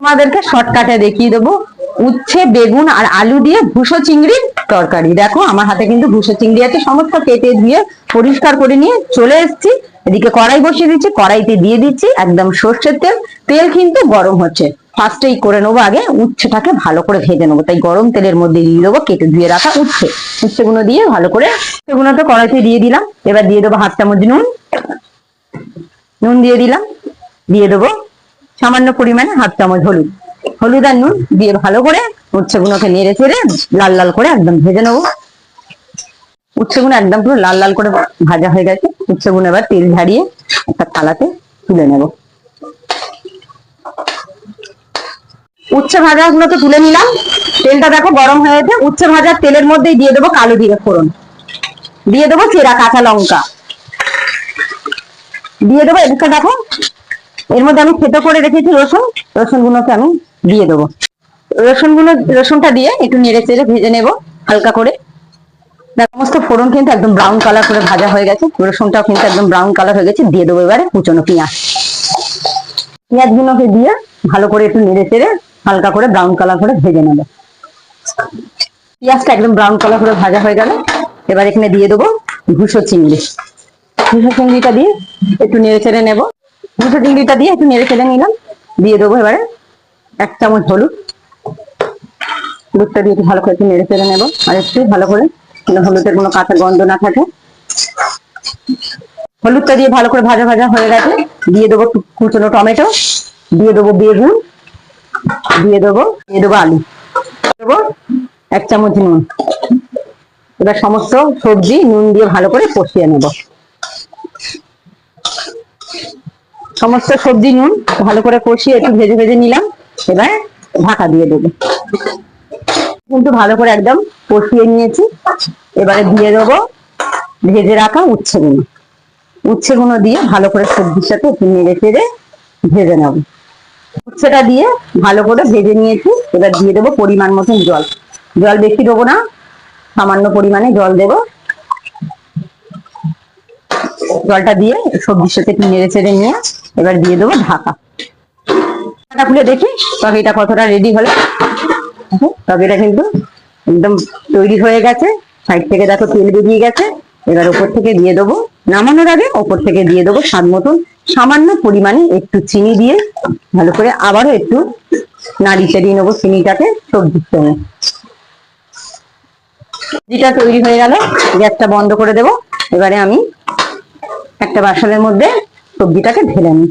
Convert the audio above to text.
তোমাদেরকে শর্টকাটে দেখিয়ে দেবো। উচ্ছে, বেগুন আর আলু দিয়ে ভুসো চিংড়ির তরকারি। দেখো, আমার হাতে কিন্তু ভুসো চিংড়ি আছে, সমস্ত কেটে দিয়ে পরিষ্কার করে নিয়ে চলে এসেছি। এদিকে কড়াই বসিয়ে দিচ্ছি, কড়াইতে দিয়ে দিচ্ছি একদম সর্ষের তেল। তেল কিন্তু গরম হচ্ছে। ফার্স্টেই করে নেব আগে, উচ্ছেটাকে ভালো করে ভেজে নেব। তাই গরম তেলের মধ্যে দিয়ে দেবো, কেটে ধুয়ে রাখা উচ্ছে। উচ্ছেগুলো দিয়ে ভালো করে সেগুলো তো কড়াইতে দিয়ে দিলাম। এবার দিয়ে দেবো হাফ চামচ নুন। নুন দিয়ে দিলাম। দিয়ে দেবো সামান্য পরিমাণে হাফ চামচ হলুদ। হলুদ আর নুন দিয়ে ভালো করে উচ্ছেগুলোকে নেড়ে চেড়ে লাল লাল করে একদম ভেজে নেব। উচ্ছেগুলো একদম পুরো লাল লাল করে ভাজা হয়ে গেছে। উচ্ছেগুলো এবার তেল ঝাড়িয়ে একটা থালাতে তুলে নেব। উচ্ছে ভাজাগুলো তো তুলে নিলাম। তেলটা দেখো গরম হয়ে গেছে। উচ্ছে ভাজার তেলের মধ্যেই দিয়ে দেবো কালো জিরে ফোড়ন। দিয়ে দেবো চেরা কাঁচা লঙ্কা। দিয়ে দেবো এদিকটা দেখো এর মধ্যে আমি খেতে করে রেখেছি রসুন রসুন গুলোকে আমি দিয়ে দেবো। রসুনগুলো রসুনটা দিয়ে একটু নেড়ে চেড়ে ভেজে নেব, হালকা করে। সমস্ত ফোড়ন কিন্তু একদম ব্রাউন কালার করে ভাজা হয়ে গেছে। রসুনটাও কিন্তু একদম ব্রাউন কালার হয়ে গেছে। দিয়ে দেবো এবারে কুচনো পেঁয়াজ। পেঁয়াজ গুলোকে দিয়ে ভালো করে একটু নেড়ে চেড়ে হালকা করে ব্রাউন কালার করে ভেজে নেব। পেঁয়াজটা একদম ব্রাউন কালার করে ভাজা হয়ে গেল। এবার এখানে দিয়ে দেবো ভুসো চিংড়ি। ভুসো চিংড়িটা দিয়ে একটু নেড়ে চেড়ে নেব। ভুসো চিংড়িটা দিয়ে একটু নেড়ে ফেলে নিলাম। দিয়ে দেবো এবারে এক চামচ হলুদ। হলুদটা দিয়ে একটু ভালো করে একটু নেড়ে ফেলে নেব। আর একটু ভালো করে হলুদের কোনো কাঁচা গন্ধ না থাকে। হলুদটা দিয়ে ভালো করে ভাজা ভাজা হয়ে গেছে। দিয়ে দেবো কুচনো টমেটো। দিয়ে দেবো বেগুন। দিয়ে দেবো দিয়ে দেবো আলু। দেবো এক চামচ নুন। এবার সমস্ত সবজি নুন দিয়ে ভালো করে কষিয়ে নেব। সমস্ত সবজি নুন ভালো করে কষিয়ে একটু ভেজে ভেজে নিলাম। এবার ঢাকা দিয়ে দেবো। কিন্তু ভালো করে একদম কষিয়ে নিয়েছি। এবারে দিয়ে দেবো ভেজে রাখা উচ্ছেগুলো উচ্ছেগুলো দিয়ে ভালো করে সবজির সাথে একটু নেড়ে চেড়ে ভেজে নেব। উচ্ছেটা দিয়ে ভালো করে ভেজে নিয়েছি। এবার দিয়ে দেবো পরিমাণ মতন জল। জল বেশি দেবো না, সামান্য পরিমাণে জল দেবো। জলটা দিয়ে সবজির সাথে একটু নেড়ে চেড়ে নিয়ে এবার দিয়ে দেবো ঢাকা। ঢাকা খুলে দেখি, তরকারিটা কতটা রেডি হলো। তরকারিটা কিন্তু একদম তৈরি হয়ে গেছে। সাইড থেকে দেখো তেল বেরিয়ে গেছে। এবার ওপর থেকে দিয়ে দেবো নামানোর আগে ওপর থেকে দিয়ে দেবো স্বাদ মতন সামান্য পরিমাণে একটু চিনি দিয়ে ভালো করে আবারও একটু নাড়ি চাড়িয়ে নেব চিনিটাকে সবজির সঙ্গে। সবজিটা তৈরি হয়ে গেল, গ্যাসটা বন্ধ করে দেবো। এবারে আমি একটা বাসনের মধ্যে সবজিটাকে ঢেলে নিই।